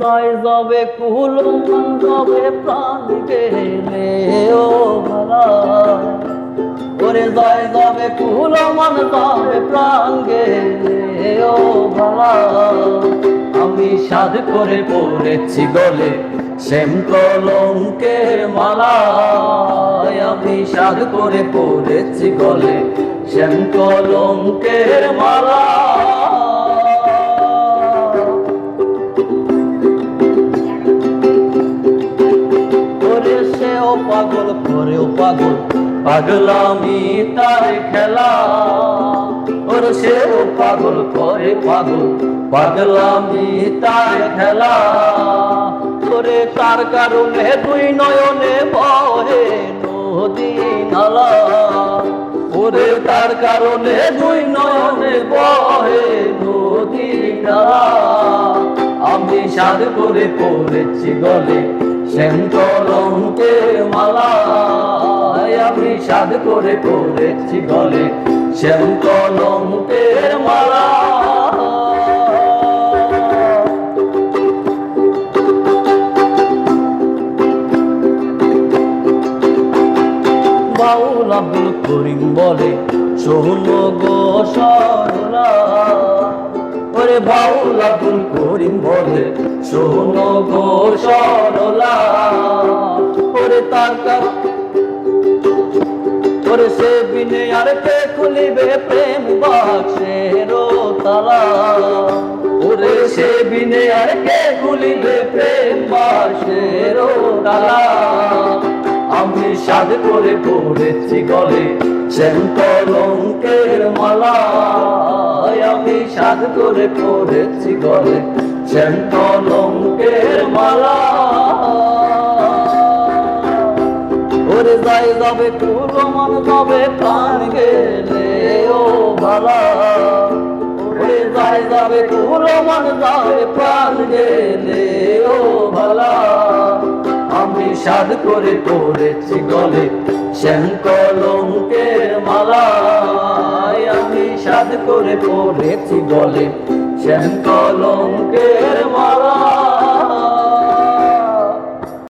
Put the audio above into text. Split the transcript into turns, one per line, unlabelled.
জয় যাবে কুল যাবে প্রাণ গেলে ও ভালা ওরে জয় যাবে কুল মন যাবে প্রাণ ও ভালা আমি সাধ করে পড়েছি গলে শ্যাম কলঙ্কের মালা আমি সাধ করে পড়েছি গলে শ্যাম কলঙ্কের মালা। পাগল করেও পাগল। পাগলামি তার খেলা। ওরে সেও পাগল করে পাগল। পাগলামি তার খেলা। ওরে তার কারণে দুই নয়নে বহে নদী নালা। ওরে তার কারণে দুই নয়নে বহে নদী নালা। আমি সাধ করে পড়েছি গলে। কলঙ্কের মালা আমি করে পড়েছি গলে কলঙ্কের মালা। বাউল আব্দুল করিম বলে, শোন গো সরলা বাউল আব্দুল করিম বলে, শোন গো সরলা, ওরে তার ওরে সে বিনে আর কে খুলিবে প্রেম বাক্সের তালা? ওরে সে বিনে আর কে খুলিবে প্রেম তালা? আমি করে পড়েছি গলে কলঙ্কের মালা। সাধ করে পড়েছি গলে শ্যাম কলঙ্কের মালা। ওরে যাই যাবে পুরো মন যাবে প্রাণ গেলে ও ভালা ওরে যাই যাবে পুরো মন যাবে প্রাণ গেলে ও ভালা আমি সাধ করে পড়েছি গলে শ্যাম মালা। করে পড়েছি বলে শ্যাম কলঙ্কের মালা